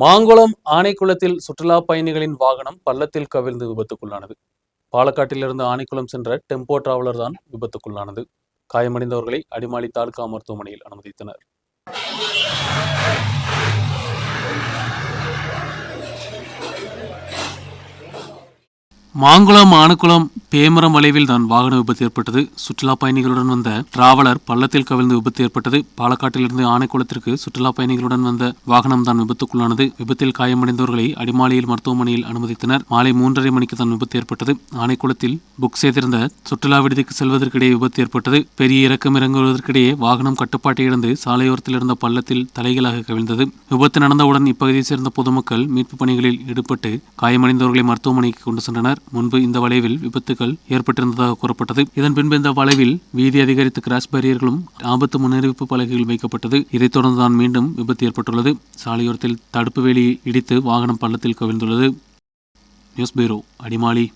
மாங்குளம் ஆனைக்குளத்தில் சுற்றுலா பயணிகளின் வாகனம் பள்ளத்தில் கவிழ்ந்து விபத்துக்குள்ளானது. பாலக்காட்டிலிருந்து ஆனைக்குளம் சென்ற டெம்போ டிராவலர் தான் விபத்துக்குள்ளானது. காயமடைந்தவர்களை அடிமாலி தாலுகா மருத்துவமனையில் அனுமதித்தனர். மாங்குளம் ஆனக்குளம் பேமரம் வளைவில் தான் வாகன விபத்து ஏற்பட்டது. சுற்றுலா பயணிகளுடன் வந்த டிராவலர் பள்ளத்தில் கவிழ்ந்து விபத்து ஏற்பட்டது. பாலக்காட்டிலிருந்து ஆனைக்குளத்திற்கு சுற்றுலா பயணிகளுடன் வந்த வாகனம் தான் விபத்துக்குள்ளானது. விபத்தில் காயமடைந்தவர்களை அடிமாலையில் மருத்துவமனையில் அனுமதித்தனர். மாலை மூன்றரை மணிக்கு தான் விபத்து ஏற்பட்டது. ஆனைக்குளத்தில் புக் செய்திருந்த சுற்றுலா விடுதிக்கு செல்வதற்கிடையே விபத்து ஏற்பட்டது. பெரிய இறக்கம் இறங்குவதற்கிடையே வாகனம் கட்டுப்பாட்டை இழந்து சாலையோரத்தில் இருந்த பள்ளத்தில் தலைகளாக கவிழ்ந்தது. விபத்து நடந்தவுடன் இப்பகுதியைச் சேர்ந்த பொதுமக்கள் மீட்பு பணிகளில் ஈடுபட்டு காயமடைந்தவர்களை மருத்துவமனைக்கு கொண்டு சென்றனர். முன்பு இந்த வளைவில் விபத்து விபத்துகள் ஏற்பட்டிருந்ததாக கூறப்பட்டது. இதன் பின்பு இந்த வளைவில் வீதி அதிகரித்த கிராஸ் பேரியர்களும் ஆபத்து முன்னறிவிப்பு பலகைகள் வைக்கப்பட்டது. இதைத் தொடர்ந்து தான் மீண்டும் விபத்து ஏற்பட்டுள்ளது. சாலையோரத்தில் தடுப்பு வேலி இடித்து வாகனம் பள்ளத்தில் கவிழ்ந்துள்ளது. நியூஸ் பீரோ அடிமாலி.